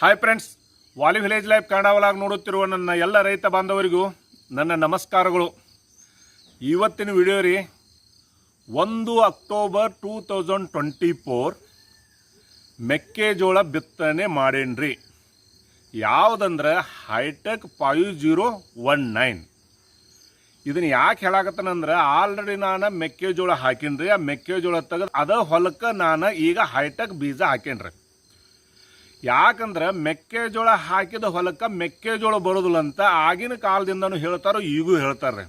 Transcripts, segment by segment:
Hi friends Vali village life Kannada ಒಳಗೆ ನೋಡುತ್ತಿರುವ ನನ್ನ ಎಲ್ಲ ರೈತ ಬಾಂಧವರಿಗೂ ನನ್ನ ನಮಸ್ಕಾರಗಳು. ಇವತ್ತಿನ ವಿಡಿಯೋ ರೀ ಒಂದು October two thousand twenty four ಮೆಕ್ಕೆಜೋಳ ಬಿತ್ತನೆ ಮಾಡೇನ್ರಿ. ಯಾವುದಂದ್ರೆ hitech five zero one nine ಇದನ್ನು ಯಾಕೆ ಹೇಳಾಕತ್ತನಂದ್ರೆ ಆಲ್ರೆಡಿ ನಾನು ಮೆಕ್ಕೆಜೋಳ ಹಾಕಿನ್ರಿ. ಆ ಮೆಕ್ಕೆಜೋಳ ತೆಗೆದು ಅದ ಹೊಲಕ್ಕೆ ನಾನು ಈಗ ಹೈಟೆಕ್ ಬೀಜ ಹಾಕೇನ್ರಿ. ಯಾಕಂದ್ರೆ ಮೆಕ್ಕೆಜೋಳ ಹಾಕಿದ ಹೊಲಕ್ಕೆ ಮೆಕ್ಕೆಜೋಳ ಬರೋದಿಲ್ಲ ಅಂತ ಆಗಿನ ಕಾಲದಿಂದನು ಹೇಳ್ತಾರೋ ಈಗೂ ಹೇಳ್ತಾರೆ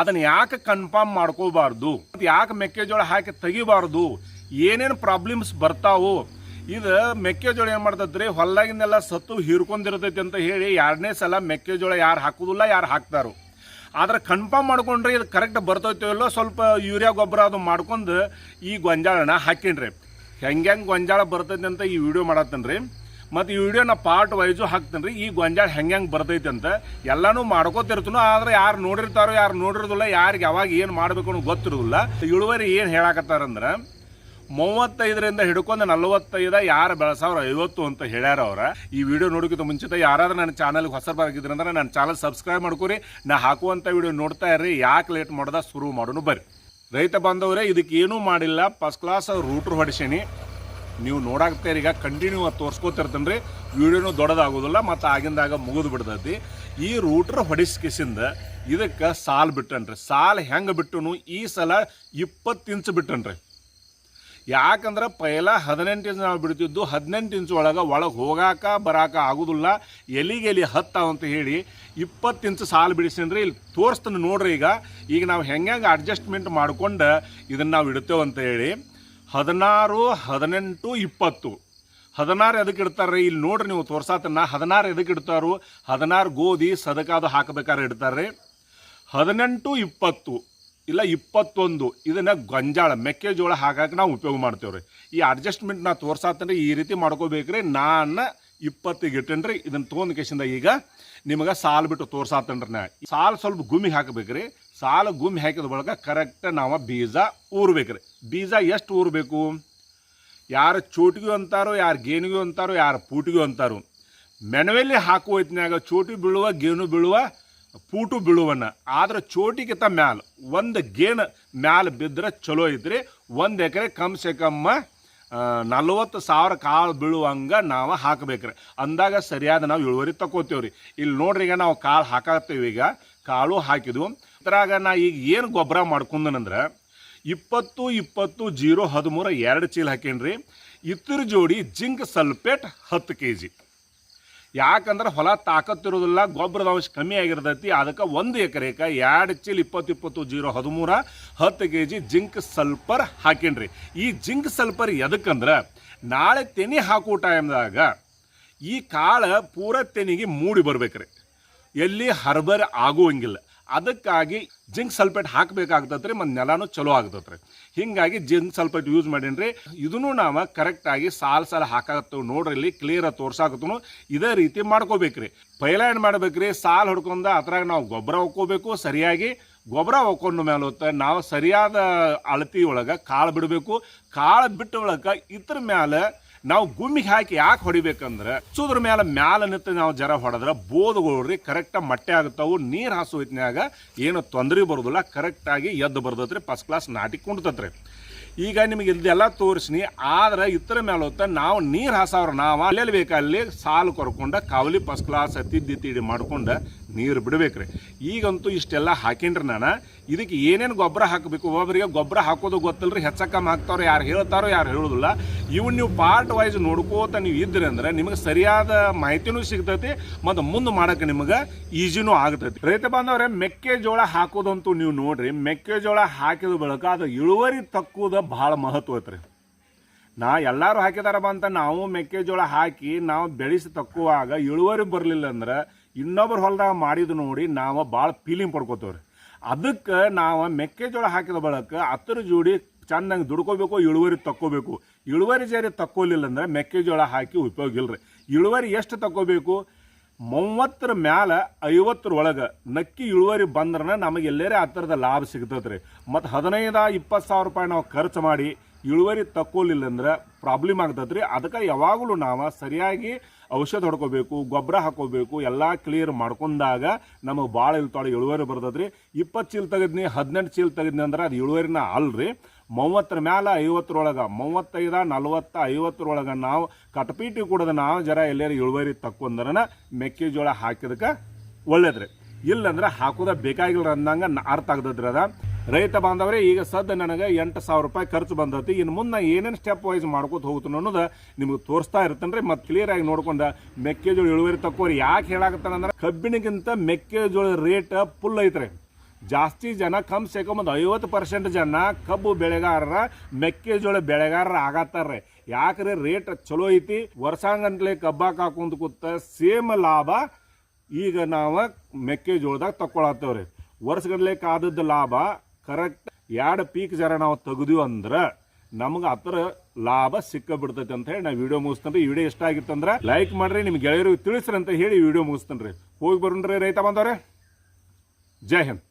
ಅದನ್ನ ಯಾಕೆ ಕನ್ಫರ್ಮ್ ಮಾಡ್ಕೋಬಾರ್ದು ಯಾಕೆ ಮೆಕ್ಕೆಜೋಳ ಹಾಕಿ ತೆಗಿಬಾರ್ದು? ಏನೇನು ಪ್ರಾಬ್ಲಮ್ಸ್ ಬರ್ತಾವು? ಇದು ಮೆಕ್ಕೆಜೋಳ ಏನು ಮಾಡ್ತದ್ರಿ ಹೊಲ್ದಾಗಿನೆಲ್ಲ ಸತ್ತು ಹೀರ್ಕೊಂಡಿರ್ತೈತಿ ಅಂತ ಹೇಳಿ ಎರಡನೇ ಸಲ ಮೆಕ್ಕೆಜೋಳ ಯಾರು ಹಾಕೋದಿಲ್ಲ, ಯಾರು ಹಾಕ್ತಾರೋ. ಆದ್ರೆ ಕನ್ಫರ್ಮ್ ಮಾಡ್ಕೊಂಡ್ರೆ ಇದು ಕರೆಕ್ಟ್ ಬರ್ತೈತೋ ಇಲ್ಲೋ ಸ್ವಲ್ಪ ಯೂರಿಯಾ ಗೊಬ್ಬರ ಅದು ಮಾಡ್ಕೊಂಡು ಈ ಗೊಂಜಾಳನ ಹಾಕೀನ್ರಿ. ಹೆಂಗೆ ಗೊಂಜಾಳ ಬರ್ತೈತಿ ಅಂತ ಈ ವಿಡಿಯೋ ಮಾಡತ್ತೇನೆ ರೀ ಮತ್ತು ಈ ವಿಡಿಯೋನ ಪಾರ್ಟ್ ವೈಸು ಹಾಕ್ತೇನೆ ರೀ ಈ ಗೊಂಜಾಳ ಹೆಂಗೆ ಹೆಂಗೆ ಬರ್ತೈತಿ ಅಂತ ಎಲ್ಲನೂ ಮಾಡ್ಕೋತಿರ್ತನು, ಆದ್ರೆ ಯಾರು ನೋಡಿರ್ತಾರೋ ಯಾರು ನೋಡಿರೋದಿಲ್ಲ, ಯಾರಿಗೆ ಯಾವಾಗ ಏನು ಮಾಡಬೇಕು ಅನ್ನೋ ಗೊತ್ತಿರೋದಿಲ್ಲ. ಇಳುವರಿ ಏನು ಹೇಳಾಕತ್ತಾರಂದ್ರೆ, ಮೂವತ್ತೈದರಿಂದ ಹಿಡ್ಕೊಂಡು ನಲವತ್ತೈದ ಯಾರು ಬೆಳೆಸವ್ರ ಐವತ್ತು ಅಂತ ಹೇಳ್ಯಾರ ಅವ್ರ. ಈ ವಿಡಿಯೋ ನೋಡೋಕ್ಕಿಂತ ಮುಂಚಿತ ಯಾರಾದ್ರೂ ನನ್ನ ಚಾನಲ್ಗೆ ಹೊಸ ಅಂದ್ರೆ ನನ್ನ ಚಾನಲ್ ಸಬ್ಸ್ಕ್ರೈಬ್ ಮಾಡ್ಕೊರಿ. ನಾ ಹಾಕುವಂಥ ವಿಡಿಯೋ ನೋಡ್ತಾ ಇರ್ರಿ. ಯಾಕೆ ಲೇಟ್ ಮಾಡ್ದ, ಶುರು ಮಾಡೋನು ಬರ್ರಿ. ರೈತ ಬಾಂಧವರೇ, ಇದಕ್ಕೆ ಏನೂ ಮಾಡಿಲ್ಲ. ಫಸ್ಟ್ ಕ್ಲಾಸ್ ರೂಟ್ರ್ ಹೊಡಿಸೀನಿ. ನೀವು ನೋಡಾಕ್ತೀರಿ ಈಗ ಕಂಟಿನ್ಯೂ ತೋರಿಸ್ಕೋತಿರ್ತೇನೆ ರೀ ವಿಡಿಯೋನು ದೊಡ್ಡದಾಗೋದಿಲ್ಲ, ಮತ್ತು ಆಗಿಂದಾಗ ಮುಗಿದು ಬಿಡ್ತೈತಿ. ಈ ರೂಟ್ರ್ ಹೊಡಿಸ್ಕಿಸಿಂದ ಇದಕ್ಕೆ ಸಾಲ್ ಬಿಟ್ಟನ್ರಿ. ಸಾಲ್ ಹೆಂಗೆ ಬಿಟ್ಟನು, ಈ ಸಲ ಇಪ್ಪತ್ತು ಇಂಚ್ ಬಿಟ್ಟನ್ರಿ. ಯಾಕಂದ್ರೆ ಪೈಲ ಹದಿನೆಂಟು ಇಂಚ್ ನಾವು ಬಿಡ್ತಿದ್ದು, ಹದಿನೆಂಟು ಇಂಚ್ ಒಳಗೆ ಒಳಗೆ ಹೋಗಾಕ, ಬರಾಕ ಆಗುದಿಲ್ಲ. ಎಲಿಗೆ ಎಲಿ ಹತ್ತಾವ ಅಂತ ಹೇಳಿ ಇಪ್ಪತ್ತು ಇಂಚು ಸಾಲು ಬಿಡಿಸಿದ್ರೆ ಇಲ್ಲಿ ತೋರಿಸ್ತಾನೆ ನೋಡ್ರಿ ಈಗ. ಈಗ ನಾವು ಹೆಂಗೆ ಅಡ್ಜಸ್ಟ್ಮೆಂಟ್ ಮಾಡ್ಕೊಂಡು ಇದನ್ನು ನಾವು ಇಡ್ತೇವೆ ಅಂತ ಹೇಳಿ, ಹದಿನಾರು, ಹದಿನೆಂಟು, ಇಪ್ಪತ್ತು. ಹದಿನಾರು ಎದಕ್ಕೆ ಇಡ್ತಾರೆ ಇಲ್ಲಿ ನೋಡ್ರಿ ನೀವು ತೋರ್ಸಾತನ್ನ ಹದಿನಾರು ಎದಕ್ಕೆ ಇಡ್ತಾರೋ? ಹದಿನಾರು ಗೋಧಿ ಸದಕಾದು ಹಾಕಬೇಕಾದ್ರೆ ಇಡ್ತಾರೆ ಹದಿನೆಂಟು, ಇಪ್ಪತ್ತು. ಇಲ್ಲ, ಇಪ್ಪತ್ತೊಂದು. ಇದನ್ನ ಗೊಂಜಾಳ, ಮೆಕ್ಕೆಜೋಳ ಹಾಕಕ್ಕೆ ನಾವು ಉಪಯೋಗ ಮಾಡ್ತೇವ್ರಿ. ಈ ಅಡ್ಜಸ್ಟ್ಮೆಂಟ್ ನಾ ತೋರ್ಸಾತಂದ್ರೆ ಈ ರೀತಿ ಮಾಡ್ಕೋಬೇಕ್ರಿ. ನಾನು ಇಪ್ಪತ್ತಿಗೆ ಇಟ್ಟೇನ್ರಿ. ಇದನ್ನ ತೊಗೊಂಡು ಕೇಸಿಂದ ಈಗ ನಿಮಗೆ ಸಾಲು ಬಿಟ್ಟು ತೋರ್ಸಾತನ್ರಿ ನಾ ಸಾಲು ಸ್ವಲ್ಪ ಗುಮ್ಮಿ ಹಾಕಬೇಕ್ರಿ. ಸಾಲು ಗುಮ್ಮಿ ಹಾಕಿದ ಬಳಿಕ ಕರೆಕ್ಟ್ ನಾವು ಬೀಜ ಊರ್ಬೇಕ್ರಿ. ಬೀಜ ಎಷ್ಟು ಊರಬೇಕು? ಯಾರು ಚೋಟಿಗೆ ಅಂತಾರೋ, ಯಾರು ಗೇನಿಗೂ ಅಂತಾರೋ, ಯಾರು ಪೂಟಿಗೂ ಅಂತಾರೋ. ಮೆಣವೆಲ್ಲಿ ಹಾಕುವ ಹೊತ್ತಿನಾಗ ಚೋಟಿ ಬೀಳುವ ಗೇನು ಬೀಳುವ ಪೂಟು ಬೀಳುವನ್ನ. ಆದ್ರೆ ಚೋಟಿಗಿಂತ ಮ್ಯಾಲ. ಒಂದು ಗೇನ್ ಮ್ಯಾಲ ಬಿದ್ದರೆ ಚಲೋ ಐತ್ರಿ. ಒಂದು ಎಕರೆ ಕಮ್ ಸೆ ಕಮ್ಮ ನಲ್ವತ್ತು ಸಾವಿರ ಕಾಳು ಬೀಳುವಂಗೆ ನಾವು ಹಾಕಬೇಕ್ರಿ. ಅಂದಾಗ ಸರಿಯಾದ ನಾವು ಇಳುವರಿ ತಗೋತೇವ್ರಿ ಇಲ್ಲಿ ನೋಡ್ರಿ ಈಗ ನಾವು ಕಾಳು ಹಾಕತ್ತೀವಿ ಈಗ. ಕಾಳು ಹಾಕಿದ್ವು. ಅದ್ರಾಗ ನಾ ಈಗ ಏನು ಗೊಬ್ಬರ ಮಾಡ್ಕೊಂಡನಂದ್ರೆ, ಇಪ್ಪತ್ತು ಇಪ್ಪತ್ತು, ಜೀರೋ, ಹದಿಮೂರು ಎರಡು ಚೀಲ ಹಾಕೇನ್ರಿ. ಇತ್ತರ ಜೋಡಿ ಜಿಂಕ್ ಸಲ್ಪೇಟ್ ಹತ್ತು ಕೆ ಜಿ ಯಾಕಂದ್ರೆ ಹೊಲ ತಾಕತ್ತಿರೋದಿಲ್ಲ ಗೊಬ್ಬರದ ಅಂಶ ಕಮ್ಮಿ ಆಗಿರ್ತೈತಿ. ಅದಕ್ಕೆ ಒಂದು ಎಕರೆಗೆ ಎರಡು ಚೀಲ ಇಪ್ಪತ್ತು ಇಪ್ಪತ್ತು ಜೀರೋ ಹದಿಮೂರ ಹತ್ತು ಕೆ ಜಿ ಜಿಂಕ್ ಸಲ್ಪರ್ ಹಾಕಿನ್ರಿ. ಈ ಜಿಂಕ್ ಸಲ್ಪರ್ ಎದಕ್ಕಂದ್ರೆ ನಾಳೆ ತೆನಿ ಹಾಕೋ ಟೈಮ್ದಾಗ ಈ ಕಾಳು ಪೂರ ತೆನಿಗೆ ಮೂಡಿ ಬರ್ಬೇಕ್ರಿ. ಎಲ್ಲಿ ಹರ್ಬರ್ ಆಗುವಂಗಿಲ್ಲ. ಅದಕ್ಕಾಗಿ ಜಿಂಕ್ ಸಲ್ಫೇಟ್ ರೀ ಮತ್ತು ನೆಲನೂ ಚಲೋ ಆಗ್ತತ್ರಿ. ಹೀಗಾಗಿ ಜಿಂಕ್ ಸಲ್ಫೇಟ್ ಯೂಸ್ ಮಾಡೀನಿ ಇದನ್ನು ನಾವು ಕರೆಕ್ಟಾಗಿ ಸಾಲು ಸಾಲ ಹಾಕಾಕತ್ತೇವೆ ನೋಡ್ರಿ, ಇಲ್ಲಿ ಕ್ಲಿಯರ್ ತೋರ್ಸಾಕತ್ತನು. ಇದೇ ರೀತಿ ಮಾಡ್ಕೋಬೇಕ್ರಿ. ಪೈಲ ಏನು ಮಾಡ್ಬೇಕ್ರಿ, ಸಾಲು ಹೊಡ್ಕೊಂಡ ಅದ್ರಾಗ ನಾವು ಗೊಬ್ಬರ ಹಾಕೋಬೇಕು, ಸರಿಯಾಗಿ ಗೊಬ್ಬರ ಹಾಕೊಂಡ ಮೇಲೆ ಹೊತ್ತ ನಾವು ಸರಿಯಾದ ಅಳತಿ ಒಳಗೆ ಕಾಳು ಬಿಡಬೇಕು. ಕಾಳು ಬಿಟ್ಟ ಒಳಗೆ ಇದ್ರ ಮ್ಯಾಲೆ ನಾವು ಗುಮ್ಮಿಗೆ ಹಾಕಿ ಯಾಕೆ ಹೊಡಿಬೇಕಂದ್ರೆ ಸುದ್ರ ಮೇಲೆ ಮ್ಯಾಲ ನಿಂತು ನಾವು ಜರ ಹೊಡೆದ್ರೆ ರೀ ಕರೆಕ್ಟಾಗಿ ಮಟ್ಟೆ ಆಗುತ್ತವು, ನೀರು ಹಾಸು ಹೊತ್ನ್ಯಾಗ ಏನು ತೊಂದರೆ ಬರೋದಿಲ್ಲ ಕರೆಕ್ಟಾಗಿ ಎದ್ದು ಬರ್ತೈತ್ರಿ ಫಸ್ಟ್ ಕ್ಲಾಸ್ ನಾಟಿ ಕುಂಡ್ತತ್ರಿ. ಈಗ ನಿಮಗೆ ಇದೆಲ್ಲ ತೋರಿಸ್ನಿ, ಆದ್ರೆ ಇತರ ಮೇಲೆ ಹೊತ್ತ ನಾವು ನೀರು ಹಾಸವ್ರ ನಾವು ಅಲ್ಲೆಲ್ಲಿ ಬೇಕು ಅಲ್ಲಿ ಸಾಲು ಕೊರ್ಕೊಂಡ, ಕಾವಲಿ ಫಸ್ಟ್ ಕ್ಲಾಸ್ ತಿದ್ದಿ ತಿಡಿ ಮಾಡ್ಕೊಂಡು ನೀರು ಬಿಡ್ಬೇಕ್ರಿ. ಈಗಂತೂ ಇಷ್ಟೆಲ್ಲ ಹಾಕಿನ್ರಿ ನಾನು. ಇದಕ್ಕೆ ಏನೇನು ಗೊಬ್ಬರ ಹಾಕಬೇಕು, ಒಬ್ಬರಿಗೆ ಗೊಬ್ಬರ ಹಾಕೋದು ಗೊತ್ತಿಲ್ಲರಿ ಹೆಚ್ಚಕ್ಕಮ್ಮ ಹಾಕ್ತಾರೋ ಯಾರು ಹೇಳ್ತಾರೋ ಯಾರು ಹೇಳೋದಿಲ್ಲ. ಇವ್ನು ನೀವು ಪಾರ್ಟ್ ವೈಸ್ ನೋಡ್ಕೋತ ನೀವು ಇದ್ರಿ ಅಂದ್ರೆ ನಿಮಗೆ ಸರಿಯಾದ ಮಾಹಿತಿನೂ ಸಿಗ್ತೈತಿ ಮತ್ತು ಮುಂದೆ ಮಾಡೋಕೆ ನಿಮಗೆ ಈಜಿನೂ ಆಗ್ತೈತಿ. ರೈತ ಬಾಂಧವ್ರೆ ಮೆಕ್ಕೆಜೋಳ ಹಾಕೋದಂತೂ ನೀವು ನೋಡ್ರಿ ಮೆಕ್ಕೆಜೋಳ ಹಾಕಿದ ಬಳಿಕ ಅದು ಇಳುವರಿ ತಕ್ಕುದ ಭಾಳ ಮಹತ್ವ ಐತ್ರಿ. ನಾ ಎಲ್ಲರೂ ಹಾಕಿದಾರಪ್ಪ ಅಂತ ನಾವು ಮೆಕ್ಕೆಜೋಳ ಹಾಕಿ ನಾವು ಬೆಳೆಸಿ ತಕ್ಕುವಾಗ ಇಳುವರಿ ಬರಲಿಲ್ಲ ಅಂದ್ರೆ ಇನ್ನೊಬ್ರ ಹೊಲದಾಗ ಮಾಡಿದ್ದು ನೋಡಿ ನಾವು ಭಾಳ ಫೀಲಿಂಗ್ ಪಡ್ಕೋತೇವ್ರಿ. ಅದಕ್ಕೆ ನಾವು ಮೆಕ್ಕೆಜೋಳ ಹಾಕಿದ ಬಳಕ ಹತ್ತರ ಜೋಡಿ ಚೆನ್ನಾಗಿ ದುಡ್ಕೋಬೇಕು, ಇಳುವರಿ ತಕ್ಕೋಬೇಕು. ಇಳುವರಿ ಜಾರಿ ತಕ್ಕೋಲಿಲ್ಲ ಅಂದ್ರೆ ಮೆಕ್ಕೆಜೋಳ ಹಾಕಿ ಉಪಯೋಗ ಇಲ್ರಿ. ಇಳುವರಿ ಎಷ್ಟು ತಕ್ಕೋಬೇಕು? ಮೂವತ್ತರ ಮ್ಯಾಲ ಐವತ್ತರ ಒಳಗೆ ನಕ್ಕಿ ಇಳುವರಿ ಬಂದ್ರೆ ನಮಗೆ ಎಲ್ಲರೇ ಥರದ ಲಾಭ ಸಿಗ್ತದೆ ರೀ ಮತ್ತು ಹದಿನೈದು ಇಪ್ಪತ್ತು ಸಾವಿರ ರೂಪಾಯಿ ನಾವು ಖರ್ಚು ಮಾಡಿ ಇಳುವರಿ ತಕ್ಕೋಲಿಲ್ಲ ಅಂದ್ರೆ ಪ್ರಾಬ್ಲಮ್ ಆಗ್ತದೆ ರೀ ಅದಕ್ಕೆ ಯಾವಾಗಲೂ ನಾವು ಸರಿಯಾಗಿ ಔಷಧ ಹೊಡ್ಕೋಬೇಕು, ಗೊಬ್ಬರ ಹಾಕೋಬೇಕು, ಎಲ್ಲ ಕ್ಲಿಯರ್ ಮಾಡ್ಕೊಂಡಾಗ ನಮಗೆ ಭಾಳ ಇಲ್ತಾಳೆ ಇಳುವರಿ ಬರ್ತದ್ರಿ. ಇಪ್ಪತ್ತು ಚೀಲ ತೆಗೆದ್ನಿ, ಹದಿನೆಂಟು ಚೀಲ ತೆಗೆದ್ನಿ ಅಂದ್ರೆ ಅದು ಇಳುವರಿನ ಅಲ್ರಿ. ಮೂವತ್ತರ ಮ್ಯಾಲ ಐವತ್ತರೊಳಗೆ, ಮೂವತ್ತೈದ, ನಲ್ವತ್ತ, ಐವತ್ತರೊಳಗೆ ನಾವು ಕಟಪೀಟಿ ಕುಡದ ನಾವು ಜರ ಎಲ್ಲರೂ ಇಳುವರಿ ತಕ್ಕೊಂಡ್ರನ ಮೆಕ್ಕೆಜೋಳ ಹಾಕಿದಕ್ಕೆ ಒಳ್ಳೇದ್ರಿ. ಇಲ್ಲಂದ್ರೆ ಹಾಕೋದ ಬೇಕಾಗಿಲ್ಲ ಅಂದಂಗ ಅರ್ಥ ಆಗ್ತದ್ರಿ ಅದ. ರೈತ ಬಾಂಧವ್ರೆ, ಈಗ ಸದ್ಯ ನನಗೆ ಎಂಟು ಸಾವಿರ ರೂಪಾಯಿ ಖರ್ಚು ಬಂದತಿ. ಇನ್ನು ಮುಂದೆ ಏನೇನು ಸ್ಟೆಪ್ ವೈಸ್ ಮಾಡ್ಕೋತ ಹೋಗ್ತಾನೆ ಅನ್ನೋದು ನಿಮ್ಗೆ ತೋರಿಸ್ತಾ ಇರ್ತೇನೆ ಮತ್ತೆ ಕ್ಲಿಯರ್ ಆಗಿ ನೋಡ್ಕೊಂಡ ಮೆಕ್ಕೆಜೋಳ ಇಳುವರಿ ತಕ್ಕೋರಿ ಯಾಕೆ ಹೇಳಾಕತ್ತಾನಂದ್ರೆ ಕಬ್ಬಿನಗಿಂತ ಮೆಕ್ಕೆಜೋಳ ರೇಟ್ ಫುಲ್ ಐತ್ರಿ. ಜಾಸ್ತಿ ಜನ ಕಮ್ ಸೆ ಕಮ್ ಒಂದು ಐವತ್ತು ಪರ್ಸೆಂಟ್ ಜನ ಕಬ್ಬು ಬೆಳೆಗಾರರ ಮೆಕ್ಕೆಜೋಳ ಬೆಳೆಗಾರರ ಆಗತ್ತಾರ್ರಿ. ಯಾಕ್ರೆ ರೇಟ್ ಚಲೋ ಐತಿ? ವರ್ಷಾಂಗಂಟ್ಲೆ ಕಬ್ಬಾಕ ಹಾಕೊಂಡ್ ಕೂತ ಸೇಮ್ ಲಾಭ ಈಗ ನಾವು ಮೆಕ್ಕೆಜೋಳದಾಗ ತಕ್ಕೊಳತ್ತೇವ್ರಿ. ವರ್ಷಗಂಟ್ಲೆ ಕಾದದ್ದು ಲಾಭ ಕರೆಕ್ಟ್ ಎರಡು ಪೀಕ್ ಜರ ನಾವು ತೆಗ್ದಿವಿ ಅಂದ್ರೆ ನಮ್ಗೆ ಹತ್ರ ಲಾಭ ಸಿಕ್ಕ ಬಿಡ್ತೈತೆ ಅಂತ ಹೇಳಿ ನಾ ವಿಡಿಯೋ ಮುಗಿಸ್ತೇನೆ ಈ ವಿಡಿಯೋ ಇಷ್ಟ ಆಗಿತ್ತಂದ್ರೆ ಲೈಕ್ ಮಾಡ್ರಿ, ನಿಮ್ಗೆ ಗೆಳೆಯರಿಗೆ ತಿಳಿಸ್ರಿ ಅಂತ ಹೇಳಿ ವಿಡಿಯೋ ಮುಗಿಸ್ತೇನೆ ಹೋಗಿ ಬರೋಣ್ರಿ ರೈತ ಬಂದವ್ರೆ ಜೈ ಹಿಂದ್.